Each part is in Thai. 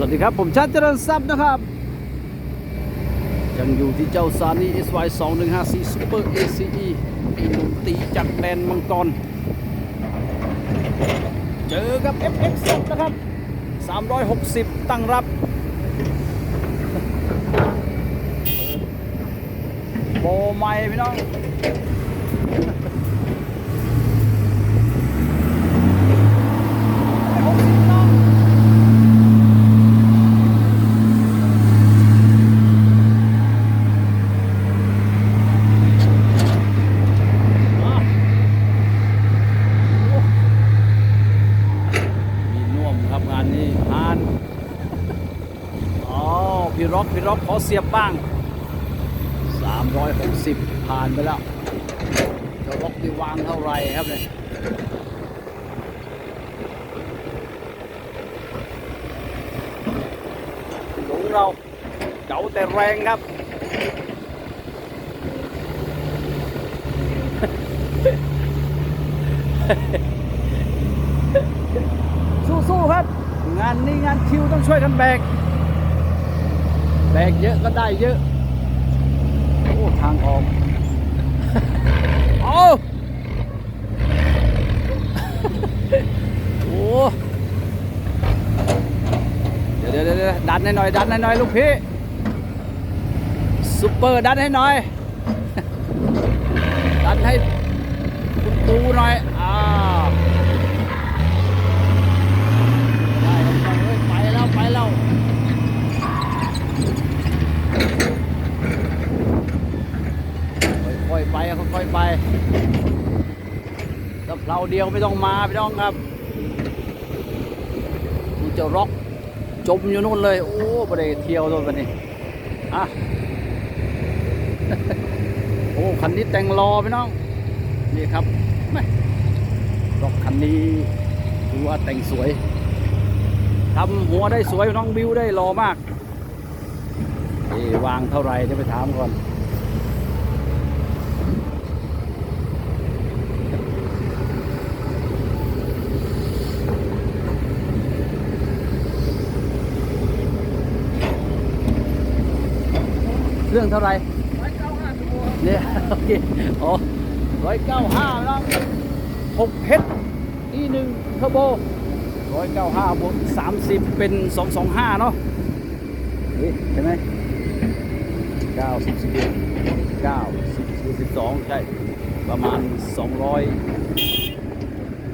สวัสดีครับ ผมชาติเจริญทรัพย์นะครับ ยังอยู่ที่เจ้าซานี SY 2 1 5 4 Super ACE ปีหนุ่มตีจากแดนมังกร เจอกับ FX นะครับ 360 ตั้งรับโบใหม่พี่น้อง มีน่วมครับงานนี้ฮานอ๋อ พี่ร็อกพี่ร็อกขอเสียบบ้าง 360 ผ่านไปแล้วเจะร็อกที่วางเท่าไหร่ครับเนี่ยหลงเราเก๋าแต่แรงครับสู้ๆครับ งานนี้งานคิวต้องช่วยกันแบก แบกเยอะก็ได้เยอะ โอ้ ทางออกเอาโอ้เดี๋ยวเดี๋ยวเดี๋ยวดันให้หน่อยดันให้หน่อยลูกพี่ซุปเปอร์ดันให้หน่อย ดันให้คุณตูหน่อย อ่า ได้ครับเฮ้ยไปแล้วไปแล้วค่อยๆไป ค่อยไปถ้าเราเดียวไม่ต้องมาพี่น้องครับมันจะร็อกจมอยู่นู่นเลย โอ้ประเดี๋ยวเที่ยวตัวนี้อะโอ้คันนี้แต่งรอพี่น้อง นี่ครับแม่รถคันนี้ถือว่าแต่งสวยทำหัวได้สวยน้องบิวได้รอมากเอะวางเท่าไหร่เดี๋ยวไปถามก่อน รื่องเท่าไหร่เนี่ยโอเคโอ้ร้อยเก้าห้าน้องหกเฮดอีหนึ่งเทอร์โบร้อยเก้าห้าบวกสามสิบเป็นสองสองห้าเนาะนี่ใช่ไหมเก้าสิบสิบเก้าสิบสิบสิบสองใช่ ประมาณสองร้อย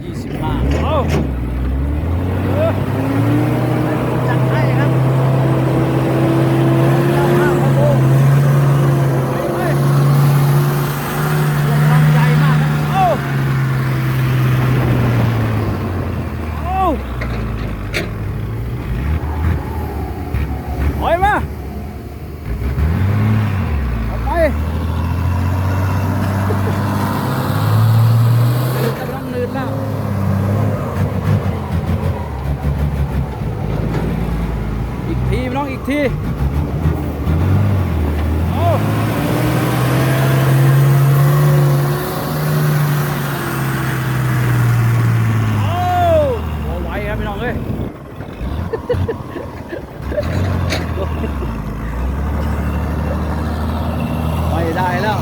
ยี่สิบห้าโอ้เออจัดให้ครับ95ครับโอ้ไปๆกำลังใจมากครับโอ้ โอ้ถอยมาทำไมกำลังนืดแล้ว อีกทีพี่น้องอีกทีโอ้โอ้โหไวครับพี่น้องเอ้ย ไม่ได้แล้ว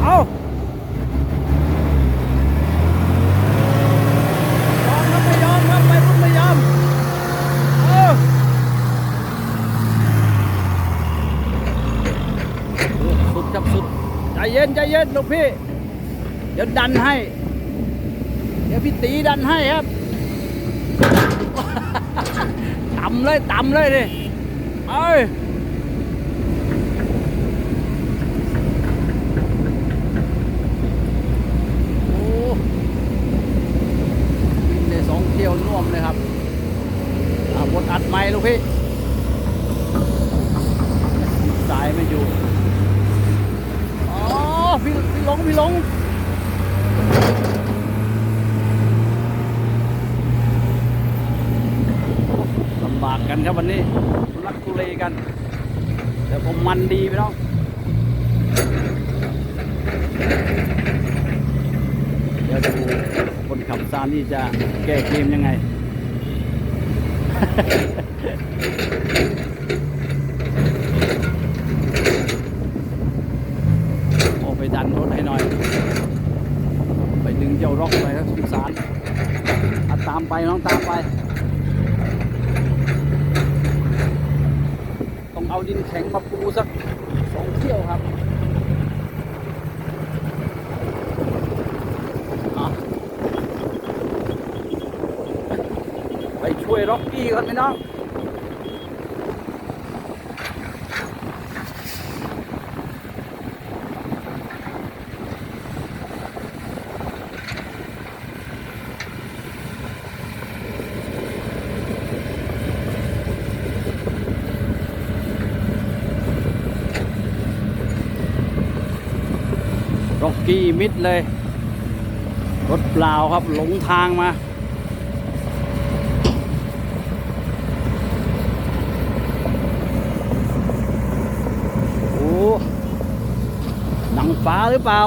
เอายอมครับไม่ยอมครับไปรุ่นไม่ยอมเอาสุ ดครับสุด ใจเย็นใจเย็นลูกพี่ เดี๋ยวดันให้ เดี๋ยวพี่ตีดันให้ครับต่ำเลยต่ำเลยดิเอ้ยวิ่งได้สองเที่ยวน่วมเลยครับบนอัดไม้ลูกพี่สายไม่อยู่ พี่พี่ลงพี่ลงลำบากกันครับวันนี้ทุลักทุเลกัน แต่ผมมันดีพี่น้องเดี๋ยวดูคนขับซานี่จะแก้เกมยังไง โอ้ไปดันรถให้หน่อย ไป ดึงเจ้าร็อกไปแล้วสงสารตามไปน้องตามไป ต้องเอาดินแข็งมาปูสักสองเที่ยวครับไปช่วยร็อกกี้ก่อนไหมน้อง กี้มิดเลย รถเปล่าครับหลงทางมา โอ้หนังฟ้าหรือเปล่า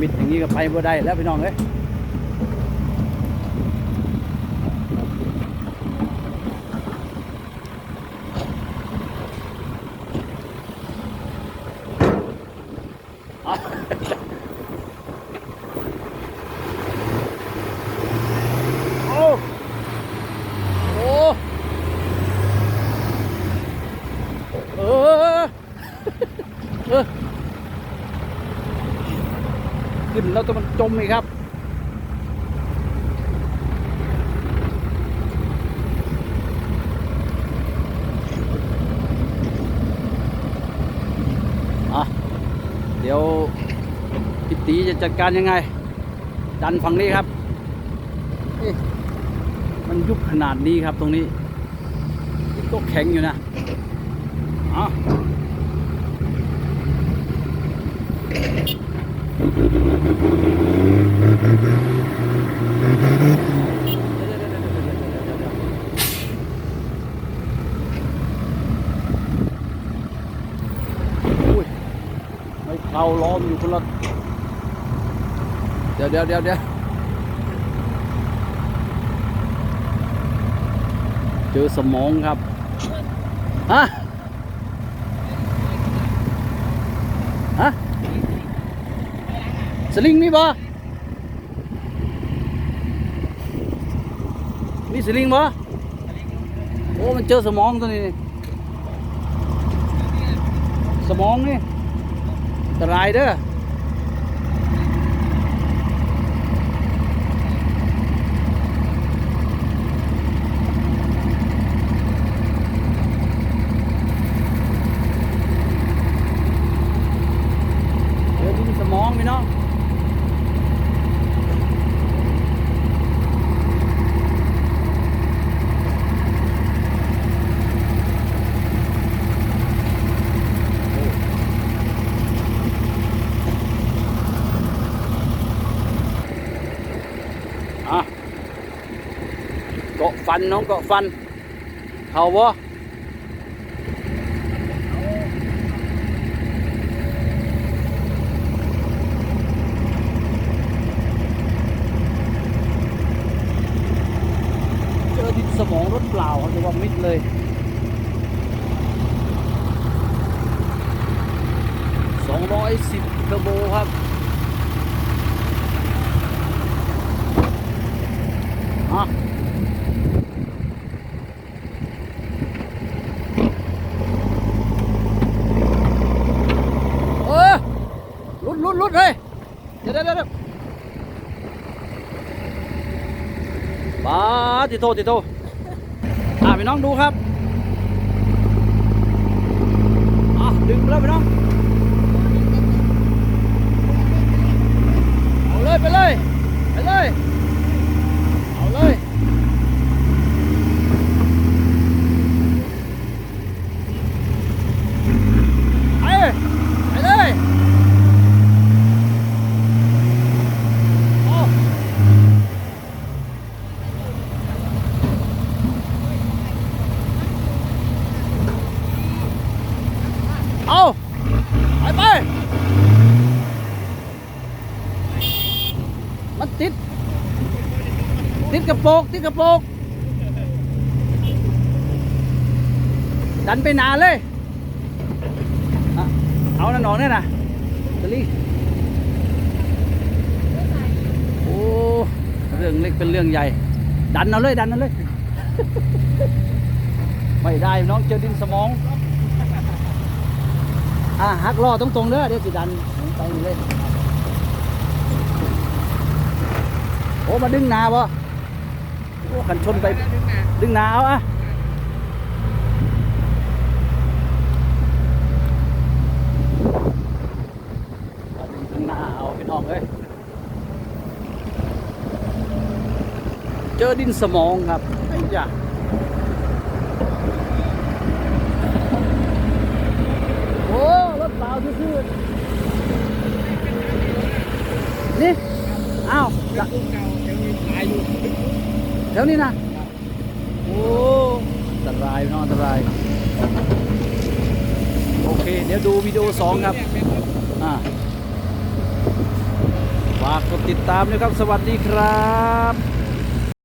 มิดอย่างนี้ก็ไปบ่ได้แล้วพี่น้องเอ้ย อะโอ้โอ้เออ เออขึ้นแล้วตัวมันจมอีกครับอะเดี๋ยวพี่ตีจะจัดการยังไง ดันฝั่งนี้ครับ มันยุบขนาดนี้ครับตรงนี้ ก็แข็งอยู่นะอะอุ้ย ไม่ เข้าล้อมอยู่คนละเดี๋ยวเดี๋ยวเดี๋ยวเดี๋ยวเจอสมองครับ ฮะ ฮะ สลิงมีบ่มีสลิงบ่โอ้ มันเจอสมองตัวนี้ สมองนี่อันตรายเด้อเดี๋ยวดินสมองพี่น้องอะเกาะ ฟันน้องเกาะฟันเขาบ่เจอดินสมองรถเปล่าเขาจะว่ามิดเลย 210เทอร์โบครับอะเออลุ ดลุดลุดเลยเดี๋ยวเดี๋ยวเดี๋ยวป้าติโตติโตอะพี่น้องดูครับอะดึงไปแล้วพี่น้องเอาเลยไปเลยไปเลย เอาไปไป มันติด ติดกระโปงติดกระโปงดันไปนานเลย เอาหนอนเนี่ยนะตลีโอ้เรื่องเล็กเป็นเรื่องใหญ่ ดันเอาเลย ดันเอาเลย ไม่ได้น้องเจอดินสมอง อะหักล้อตรงๆเด้อเดี๋ยวสิดันไปนี่เลยโอ้มาดึงนาบ่โอ้ขันชนไปดึงนาเอาอะเอาดึงนาเอาพี่น้องเอ้ยเจอดินสมองครับไอ้ยะ โอ้ รถเปล่าซื่อๆนี่อ้าวจะแถวนี้นะโอ้อันตรายเนาะอันตราย โอเค เดี๋ยวดูวิดีโอสองครับอ่าฝากกดติดตามด้วยครับ สวัสดีครับ